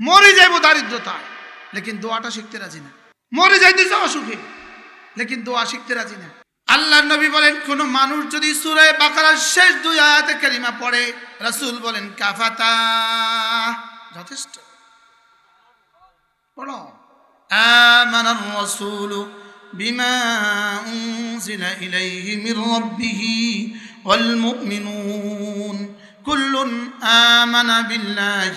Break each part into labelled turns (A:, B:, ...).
A: মরে যাইব দারিদ্রতায় লেকিন দোয়াটা শিখতে রাজি না মরে যাইতেছে অসুখে লেকিন দোয়া শিখতে রাজি না আল্লাহ নবী বলেন কোন মানুষ যদি সুরে বাকারার শেষ দুই আয়াতে কারিমা পড়ে রাসূল বলেন কাফাতা যথেষ্ট পড়ো آمن الرسول بما أنزل إليه من ربه والمؤمنون كل آمن بالله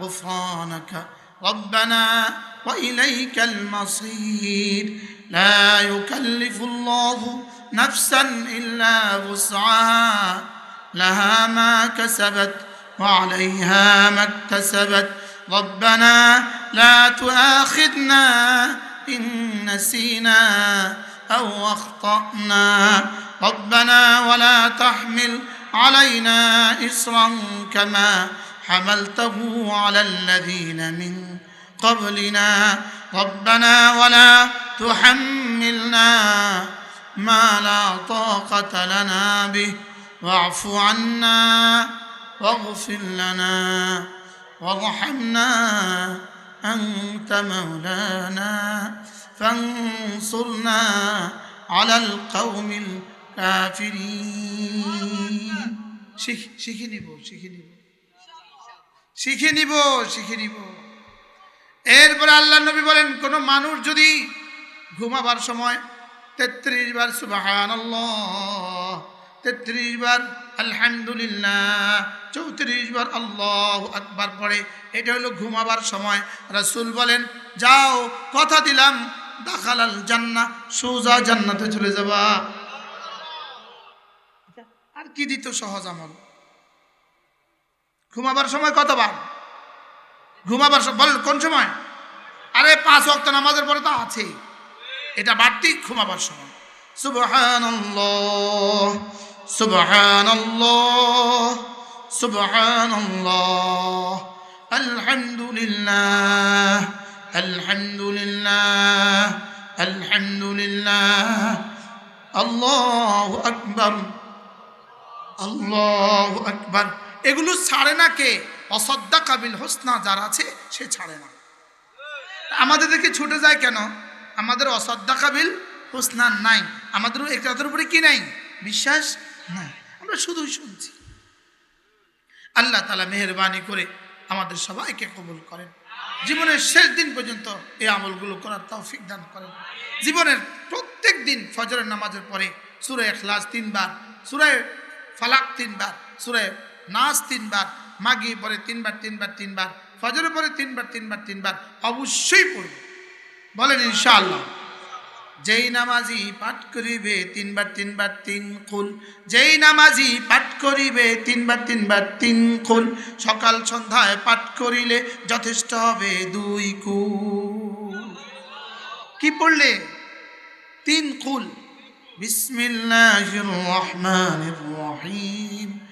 A: غفرانك. ربنا وإليك المصير. لا يكلف الله نفسا إلا وسعها. لها ما كسبت وعليها ما اكتسبت. ربنا لا تؤاخذنا إن نسينا أو أخطأنا. ربنا ولا تحمل علينا إصرا كما حملته على الذين من قبلنا. ربنا ولا تحملنا ما لا طاقة لنا به. واعف عنا واغفر لنا وارحمنا. أنت مولانا. فانصرنا على القوم الكافرين. شيخ شيخ نبو شيخ نبو. শিখে নিব শিখে নিব। এরপরে আল্লাহ নবী বলেন, কোন মানুষ যদি ঘুমাবার সময় তেত্রিশ বার সুবাহান তেত্রিশ বার আলহামদুলিল্লাহ, চৌত্রিশ বার আল্লাহ আকবার পড়ে, এটা হলো ঘুমাবার সময়। রাসূল বলেন, যাও, কথা দিলাম, দাখালাল জান্না সোজা জান্নাতে চলে যাবা। আর কি দিত সহজ আমল? ঘুমাবার সময় কতবার? ঘুমাবার সময় বলেন কোন সময়? আরে, পাঁচ ওয়াক্ত নামাজের পরে তো আছে এটা বাড়তি ঘুমাবার সময়। আল্লাহু আকবার আল্লাহু আকবার। এগুলো ছাড়ে না কে? অসদ্দা কাবিল হোসনা যার আছে, সে ছাড়ে না। আমাদের দেখে ছুটে যায় কেন? আমাদের অসদ্দা কাবিল হোসনা নাই। আমাদের এটার উপরে কি নাই? বিশ্বাস নাই। আমরা শুধুই শুনছি। আল্লাহ তালা মেহরবানি করে আমাদের সবাইকে কবুল করেন। জীবনের শেষ দিন পর্যন্ত এই আমলগুলো করার তৌফিক দান করেন। জীবনের প্রত্যেক দিন ফজরের নামাজের পরে সুরে এখলাস তিনবার, সুরে ফালাক তিনবার, সুরে নাচ তিনবার, মাগি পরে তিনবার তিনবার তিনবার, ফজরের পরে তিনবার তিনবার তিনবার, অবশ্যই পড়বে। বলেন ইনশাআল্লাহ। যেই নামাজি পাঠ করিবে তিনবার তিনবার, তিন কুল যেই নামাজি পাঠ করিবে তিনবার তিনবার, তিন কুল সকাল সন্ধ্যায় পাঠ করিলে যথেষ্ট হবে দুই কুল কি পড়লে? তিন কুল বিসমিল্লাহির রহমানির রহিম।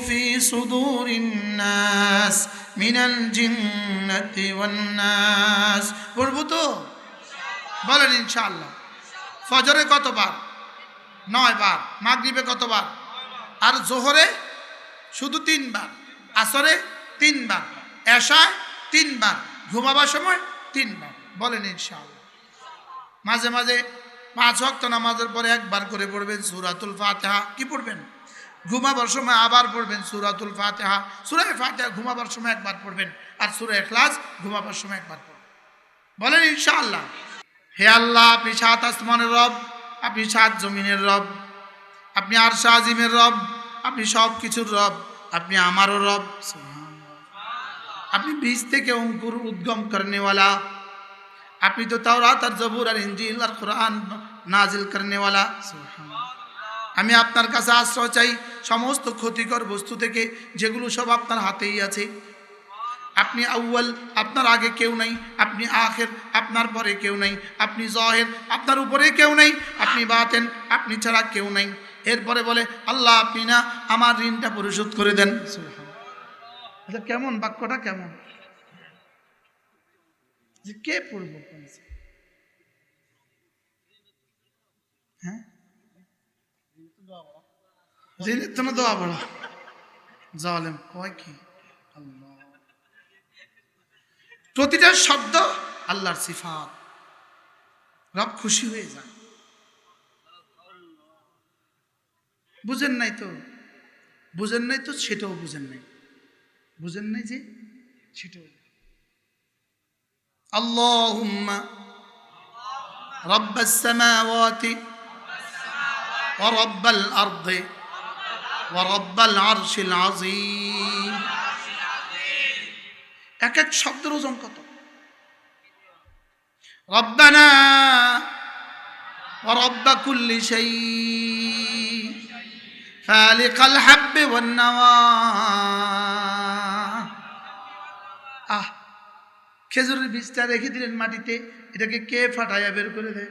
A: في صدور الناس من الجنة والناس পড়বো তো বলেন ইনশাআল্লাহ ফজরে কতবার নয় বার মাগরিবে কতবার আর জোহরে শুধু তিনবার আসরে তিনবার এশায় তিনবার ঘুমাবার সময় তিনবার বলেন ইনশাআল্লাহ মাঝে মাঝে পাঁচ ওয়াক্ত নামাজের পরে একবার করে পড়বেন সুরাতুল ফাতেহা কি পড়বেন ঘুমাবার সময় আবার পড়বেন সুরাতুল ফাতেহা। সুরায় ফাতেহা ঘুমাবার সময় একবার পড়বেন আর সুরা এখলাস ঘুমাবার সময় একবার পড়বেন। বলেন ইনশাআল্লাহ। হে আল্লাহ, আপনি সাত আসমানের রব, আপনি সাত জমিনের রব, আপনি আর আজিমের রব, আপনি সব কিছুর রব, আপনি আমারও রব। আপনি বীজ থেকে অঙ্কুর উদ্গম করেনেওয়ালা। আপনি তো তাওরাত আর জবুর আর ইঞ্জিল আর কোরআন নাজিল করেনেওয়ালা। আমি আপনার কাছে আশ্রয় চাই, সমস্ত ক্ষতিকর বস্তু থেকে, যেগুলো সব আপনার হাতেই আছে। আপনি আউ্য়াল, আপনার আগে কেউ নাই, আপনি আখের, আপনার পরে কেউ নাই, আপনি জহের, আপনার উপরে কেউ নাই, আপনি বাতেন, আপনি ছাড়া কেউ নাই। এরপরে বলে, আল্লাহ আপনি না আমার ঋণটা পরিশোধ করে দেন। আচ্ছা কেমন? বাক্যটা কেমন? যে কে পড়ব? দোয়া জালেম কয় কি? আল্লাহ। প্রতিটা শব্দ আল্লাহর সিফাত। রব খুশি হয়ে যান বুঝেন নাই তো? বুঝেন নাই তো? সেটাও বুঝেন নাই। বুঝেন নাই যে? সেটাও। আল্লাহ রব্বাস সামাওয়াতি ورب الأرض ورب العرش العظيم এক এক শব্দের ওজন কত রব্বানা ورب كل شيء فالق الحب والنوى আহ খেজুরের বীজটা রেখে দিলেন মাটিতে এটাকে কে ফাটাইয়া বের করে দেয়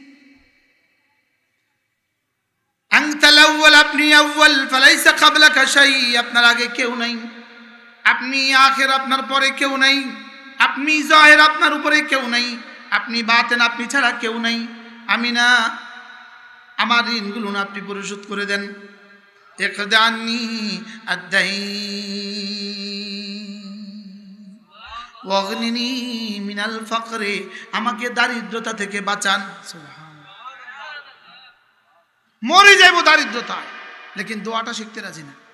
A: আংতাল আউয়াল আপনি আউয়াল, ফালাইসা কাবলাকা শাই আপনার আগে কেউ নাই। আপনি আখের আপনার পরে কেউ নাই। আপনি জাহের আপনার উপরে কেউ নাই। আপনি বাতেন আপনি ছাড়া কেউ নাই। আমি না, আমার ঋণগুলো না আপনি পরিশোধ করে দেন। একদানি আদাই অগ্নিনী মিনাল ফকরে, আমাকে দারিদ্রতা থেকে বাঁচান। মরে যাইব দারিদ্রতায়। লেকিন দোয়াটা শিখতে রাজি না।